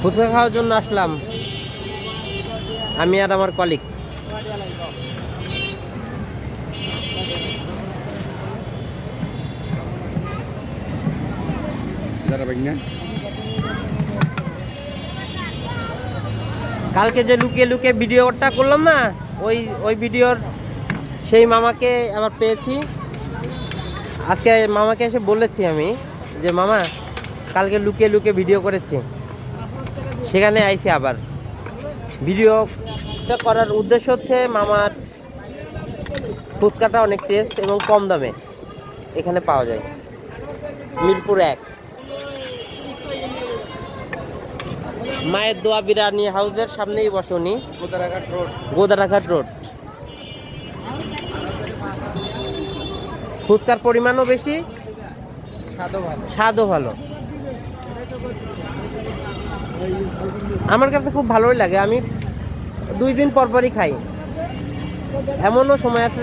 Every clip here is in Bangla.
ফুচকা খাওয়ার জন্য আসলাম। আমি আর আমার কলিগ কালকে যে লুকিয়ে লুকিয়ে ভিডিওটা করলাম না ওই ওই ভিডিওর সেই মামাকে আবার পেয়েছি। আজকে মামাকে এসে বলেছি আমি যে মামা কালকে লুকিয়ে লুকিয়ে ভিডিও করেছি। সেখানে আইছি আবার। ভিডিওটা করার উদ্দেশ্য হচ্ছে মামার ফুচকাটা অনেক টেস্ট এবং কম দামে এখানে পাওয়া যায়। মিরপুর এক। মায়ের দোয়া বিরানি হাউসের সামনেই বসে উনি। রোড। গোদারাঘাট রোড। ফুচকার পরিমাণও বেশি। ভালো। স্বাদও ভালো। আমার কাছে খুব ভালোই লাগে। আমি দুই দিন পর পরই খাই। এমনও সময় আছে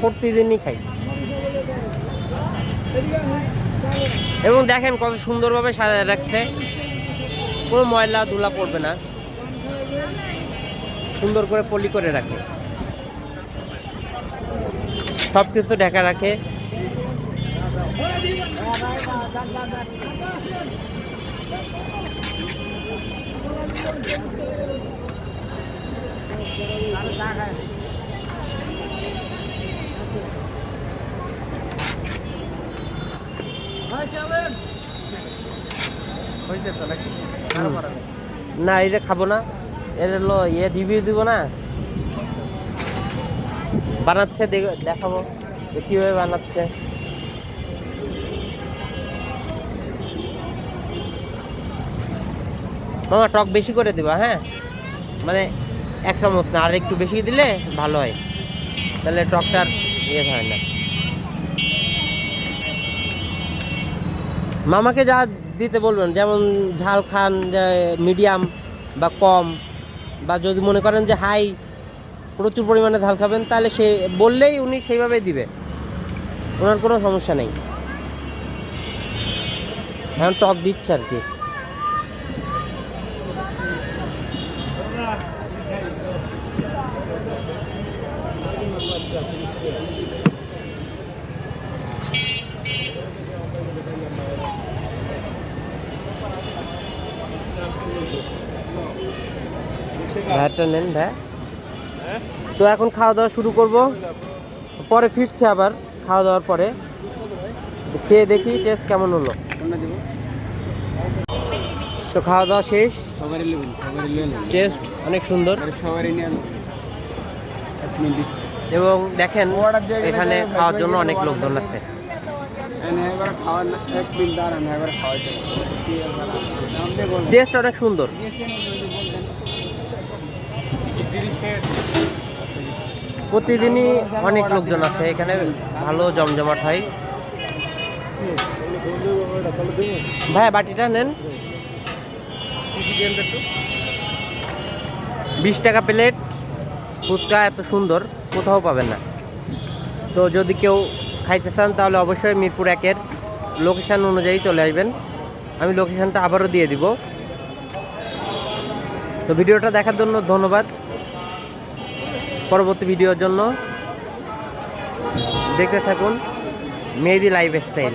প্রতিদিনই খাই। এবং দেখেন কত সুন্দরভাবে সাজায় রাখছে। কোনো ময়লা ধুলা পড়বে না। সুন্দর করে পলি করে রাখে। সব কিছু ঢাকা রাখে। না এটা খাব না। এটা হলো ইয়ে রিভিউ দিব না। বানাচ্ছে দেখাবো কীভাবে বানাচ্ছে। মামা টক বেশি করে দিবা হ্যাঁ? মানে এক চামচ না আর একটু বেশি দিলে ভালো হয়। তাহলে টকটার ইয়ে হয় না। মামাকে যা দিতে বলবেন, যেমন ঝাল খান মিডিয়াম বা কম, বা যদি মনে করেন যে হাই, প্রচুর পরিমাণে ঝাল খাবেন, তাহলে সে বললেই উনি সেইভাবে দিবে। ওনার কোনো সমস্যা নেই। এখন টক দিচ্ছে আর কি। ভাইটা নেন, ভাই। তো এখন খাওয়া দাওয়া শুরু করব। পরে ফিরছে আবার, খাওয়া দাওয়ার পরে। খেয়ে দেখি টেস্ট কেমন হলো। তো খাওয়া দাওয়া শেষ। টেস্ট অনেক সুন্দর। এবং দেখেন, এখানে খাওয়ার জন্য অনেক লোকজন আছে। টেস্ট অনেক সুন্দর। প্রতিদিনই অনেক লোকজন আছে, এখানে ভালো জমজমাট হয়। ভাইয়া বাটিটা নেন। বিশ টাকা প্লেট, ফুচকা এত সুন্দর, কোথাও পাবেন না। তো যদি কেউ খাইতে চান, তাহলে অবশ্যই মিরপুর একের লোকেশান অনুযায়ী চলে আসবেন। আমি লোকেশানটা আবারও দিয়ে দিব। তো ভিডিওটা দেখার জন্য ধন্যবাদ। পরবর্তী ভিডিওর জন্য দেখতে থাকুন মেহেদি লাইফ স্টাইল